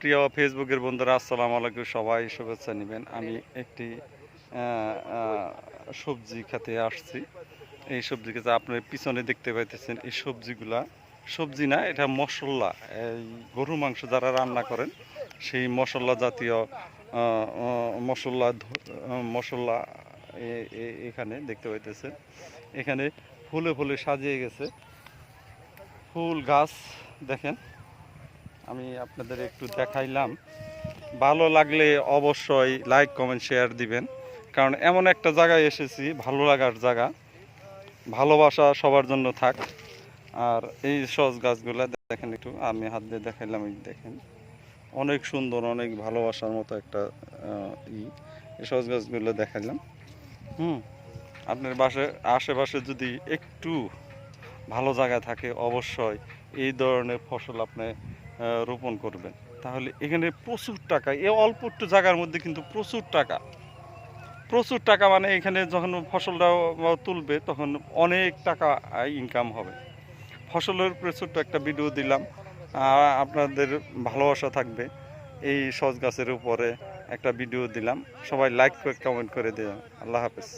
প্রিয় ফেসবুকের বন্ধুরা, আসসালামু আলাইকুম। সবাই শুভেচ্ছা নেবেন। আমি একটি সবজি খেতে আসছি। এই সবজি খেতে আপনার পিছনে দেখতে পাইতেছেন, এই সবজিগুলা সবজি না, এটা মশলা। এই গরু মাংস যারা রান্না করেন, সেই মশলা জাতীয় মশলা মশলা এখানে দেখতে পাইতেছেন। এখানে ফুলে ফুলে সাজিয়ে গেছে। ফুল গাছ, দেখেন। আমি আপনাদের একটু দেখাইলাম। ভালো লাগলে অবশ্যই লাইক কমেন্ট শেয়ার দিবেন। কারণ এমন একটা জায়গায় এসেছি, ভালো লাগার জায়গা। ভালোবাসা সবার জন্য থাক। আর এই সস গাছগুলো দেখেন একটু, আমি হাত দিয়ে দেখাইলাম, এই দেখেন। অনেক সুন্দর, অনেক ভালোবাসার মতো একটা ই। এই সস গাছগুলো দেখাইলাম। হুম, আপনার বাসে, আশেপাশে যদি একটু ভালো জায়গা থাকে, অবশ্যই এই ধরনের ফসল আপনি রোপণ করবেন। তাহলে এখানে প্রচুর টাকা, এ অল্প একটু জায়গার মধ্যে কিন্তু প্রচুর টাকা। প্রচুর টাকা মানে এখানে যখন ফসলটা তুলবে, তখন অনেক টাকা ইনকাম হবে। ফসলের প্রচুর একটা ভিডিও দিলাম। আপনাদের ভালোবাসা থাকবে। এই সজ গাছের উপরে একটা ভিডিও দিলাম। সবাই লাইক করে কমেন্ট করে দিলাম আল্লাহ হাফেজ।